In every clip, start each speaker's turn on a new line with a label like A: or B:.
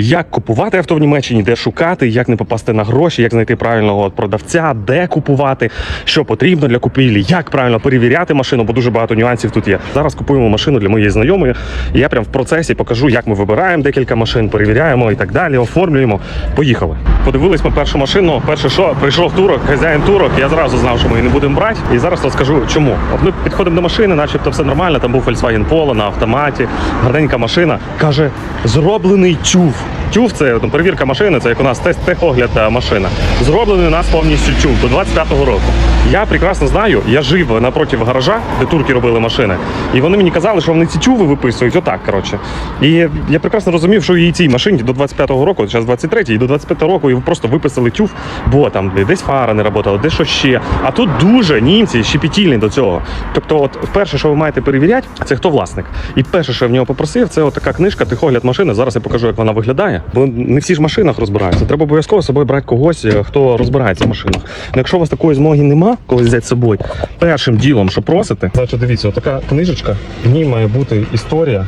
A: як купувати авто в Німеччині, де шукати, як не попасти на гроші, як знайти правильного продавця, де купувати, що потрібно для купівлі, як правильно перевіряти машину, бо дуже багато нюансів тут є. Зараз купуємо машину для моєї знайомої. І я прям в процесі покажу, як ми вибираємо декілька машин, перевіряємо і так далі, оформлюємо. Поїхали. Подивились ми першу машину. Перше, що прийшов турок, хазяїн турок. Я зразу знав, що ми її не будемо брати. І зараз розкажу, чому. От ми підходимо до машини, начебто все нормально. Там був Volkswagen Polo на автоматі, гарненька машина. Каже, зроблений чув. Тюв це там, перевірка машини, це як у нас тест техогляд е, машина. Зроблений у нас повністю тюв до 25-го року. Я прекрасно знаю, я жив напроти гаража, де турки робили машини, і вони мені казали, що вони ці чуви виписують отак. Коротше. І я прекрасно розумів, що і цій машині до 25-го року, зараз 23-й, і до 25-го року його просто виписали тюв, бо там десь фара не працювала, десь що ще. А тут дуже німці щепетільні до цього. Тобто, от перше, що ви маєте перевіряти, це хто власник. І перше, що я в нього попросив, це от така книжка Техогляд машини. Зараз я покажу, як вона виглядає. Бо не всі ж машинах розбираються. Треба обов'язково з собою брати когось, е, хто розбирається в машинах. Ну, якщо у вас такої змоги нема, коли взяти з собою, першим ділом, що просите, значить, дивіться, отака книжечка, в ній має бути історія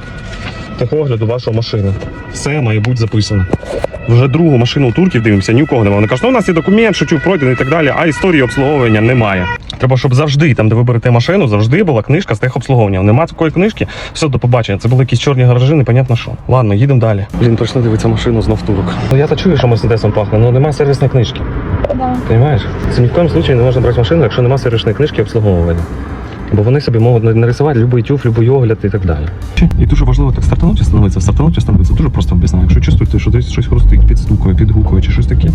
A: техогляду вашої машини. Все має бути записано. Вже другу машину у турків дивимося, ні у кого немає. Вони кажуть, ну у нас є документ, що чув пройдений і так далі, а історії обслуговування немає. Треба, щоб завжди, там, де ви берете машину, завжди була книжка з техобслуговування. Нема такої книжки, все до побачення. Це були якісь чорні гаражі, непонятно що. Ладно, їдемо далі. Блін, прийшли дивитися машину знов турок. Ну я то чую, що мерседесом пахне, але немає сервісної книжки.
B: Да.
A: Понимаешь? Ні в коем случае не можна брати машину, якщо немає сервісної книжки обслуговування. Бо вони собі можуть нарисувати будь-який тюф, будь-який огляд і так далі. І дуже важливо так стартануть і становитися. Стартануть і становитися дуже просто об'ясняю. Якщо чувствуєте, що десь щось хрустить, підстукує, підгукує чи щось таке,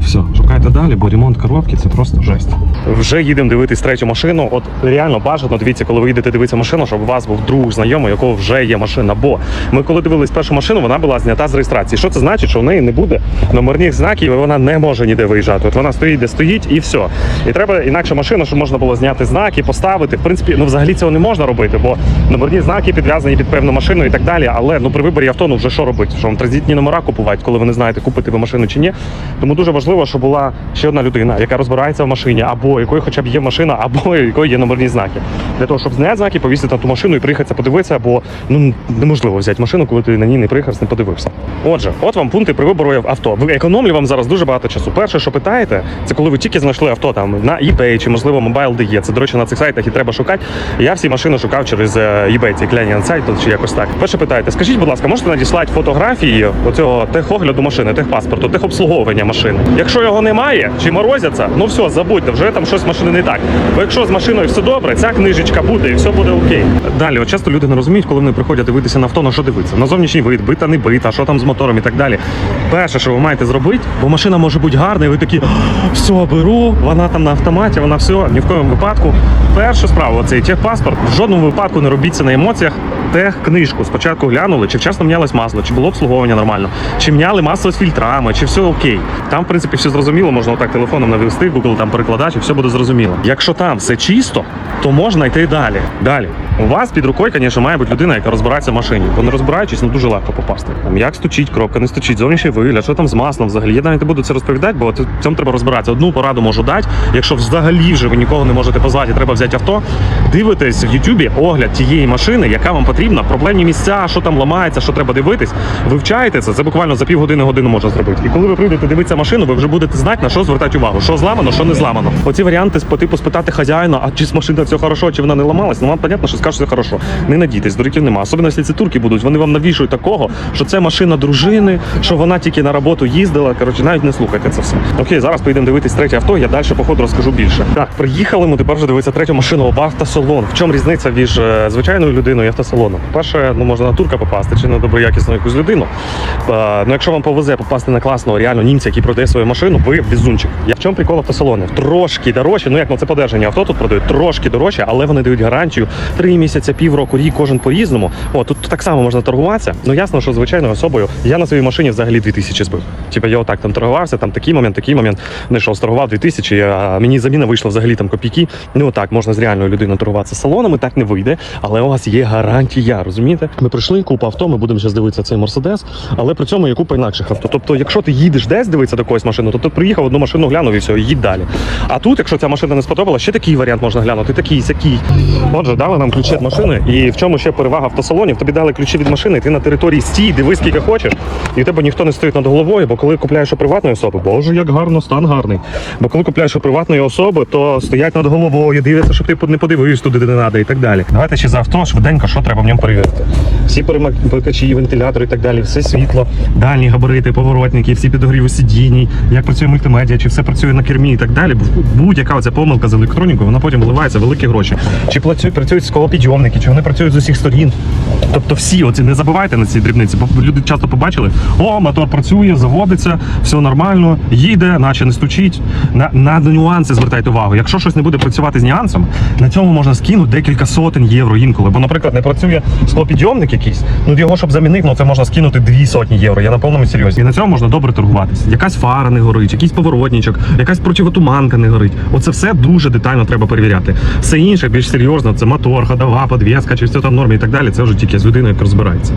A: все, шукайте далі, бо ремонт коробки це просто жесть. Вже їдемо дивитись третю машину. От реально бажано дивіться, коли ви їдете дивитися машину, щоб у вас був друг знайомий, у якого вже є машина. Бо ми коли дивились першу машину, вона була знята з реєстрації. Що це значить, що в неї не буде номерних знаків, і вона не може ніде виїжджати. От вона стоїть, де стоїть, і все. І треба інакше машину, щоб можна було зняти знаки, поставити. В принципі, ну взагалі цього не можна робити, бо номерні знаки підв'язані під певну машину і так далі. Але ну при виборі авто ну вже що робити? Що вам транзитні номера купувати, коли ви не знаєте, купити ви машину чи ні. Тому дуже важливо, щоб була ще одна людина, яка розбирається в машині, або якої хоча б є машина, або якої є номерні знаки. Для того, щоб зняти знаки, повісити на ту машину і приїхати подивитися, бо ну неможливо взяти машину, коли ти на ній не приїхав, не подивився. Отже, от вам пункти при вибору авто. Ви економлю вам зараз дуже багато часу. Перше, що питаєте, це коли ви тільки знайшли авто там на eBay чи можливо Mobile.de. Це до речі, на цих сайтах і треба шукати. Я всі машини шукав через е, eBay, ці клянні на сайт чи якось так. Перше питаєте, скажіть, будь ласка, можете надіслати фотографії оцього техогляду машини, техпаспорту, техобслуговування машини. Якщо його немає чи морозяться, ну все, забудьте, вже там щось машини не так. Бо якщо з машиною все добре, ця книжечка буде і все буде окей. Далі, от часто люди не розуміють, коли вони приходять дивитися на авто, на що дивитися. На зовнішній вид, бита, не бита, що там з мотором і так далі. Перше, що ви маєте зробити, бо машина може бути гарна, і ви такі все беру, вона там на автоматі, вона все, ні в коєму випадку. Перша справа, оцей техпаспорт. В жодному випадку не робіться на емоціях. Техкнижку спочатку глянули, чи вчасно мінялось масло, чи було обслуговування нормально, чи міняли масло з фільтрами, чи все окей. Там, в принципі, все зрозуміло, можна отак телефоном навести, Google там перекладач, і все буде зрозуміло. Якщо там все чисто, то можна йти далі. Далі. У вас під рукою, звісно, має бути людина, яка розбирається в машині. Бо не розбираючись, ну дуже легко попасти. Там як стучить кропка, не стучить, зовнішній вигляд, що там з маслом взагалі. Я навіть не буду це розповідати, бо в цьому треба розбиратися. Одну пораду можу дати. Якщо взагалі вже ви нікого не можете позвати, треба взяти авто. Дивитесь в Ютубі огляд тієї машини, яка вам потрібна, проблемні місця, що там ламається, що треба дивитись. Вивчаєте це. Це буквально за півгодини годину можна зробити. І коли ви прийдете дивитися машину, ви вже будете знати на що звертати увагу, що зламано, що не зламано. Оці варіанти по типу спитати хазяїна, а чи з машини все хорошо, чи вона не ламалась. Ну вам понятно, що скажуть, все хорошо. Не надійтесь, дуриків нема. Особливо, якщо це турки будуть, вони вам навішують такого, що це машина дружини, що вона тільки на роботу їздила. Коротше, навіть не слухайте це все. Окей, зараз поїдемо дивитись третє авто. Я далі по ходу розкажу більше. Так, приїхали ми тепер вже дивитися третю машину в автосалон. В чому різниця між е, звичайною людиною і автосалоном? По-перше, ну можна на турка попасти чи на доброякісну якусь людину. Е, ну якщо вам повезе попасти на класного реально німця, який продає свою машину, ви везунчик. Я в чому прикол автосалонів? Трошки дорожче. Ну як ну це подержання авто тут продають трошки дорожче, але вони дають гарантію три місяці, півроку, рік, кожен по-різному. О, тут так само можна торгуватися. Ну ясно, що звичайною особою я на своїй машині взагалі 2000 збив. Типа я отак там торгувався, там такий момент, такий момент. Не йшов, торгував 2000, а мені заміна вийшла взагалі там копійки. Ну отак можна з реальною людиною торгуватися салонами, так не вийде. Але у вас є гарантія, розумієте? Ми прийшли, купа авто, ми будемо зараз дивитися цей мерседес, але при цьому є купа інакших авто. Тобто, якщо ти їдеш десь дивитися до когось машину, то ти приїхав одну машину глянув і все, їдь далі. А тут, якщо ця машина не сподобала, ще такий варіант можна глянути, такий, сякий. Отже, дали нам ключі ключі від машини. І в чому ще перевага автосалонів? Тобі дали ключі від машини, ти на території стій, диви скільки хочеш, і в тебе ніхто не стоїть над головою, бо коли купляєш у приватної особи, боже, як гарно, стан гарний. Бо коли купляєш у приватної особи, то стоять над головою, дивляться, щоб ти не подивився туди, де не треба, і так далі. Давайте ще за авто швиденько, що треба в ньому перевірити. Всі перемикачі, вентилятори і так далі, все світло, дальні габарити, поворотники, всі підогріви сидінь, як працює мультимедіа, чи все працює на кермі і так далі. Будь-яка оця помилка з електронікою, вона потім виливається в великі гроші. Чи працюють, працюють склопідйомники, чи вони працюють з усіх сторін. Тобто всі оці не забувайте на ці дрібниці, бо люди часто побачили, о, мотор працює, заводиться, все нормально, їде, наче не стучить. На, на нюанси звертайте увагу. Якщо щось не буде працювати з нюансом, на цьому можна скинути декілька сотень євро інколи. Бо, наприклад, не працює склопідйомник якийсь, ну його щоб замінити, ну це можна скинути дві сотні євро. Я на повному серйозі. І на цьому можна добре торгуватися. Якась фара не горить, якийсь поворотничок, якась противотуманка не горить. Оце все дуже детально треба перевіряти. Все інше більш серйозно, це мотор, ходова, подв'язка, чи все там в нормі і так далі. Це вже тільки з людиною, яка розбирається.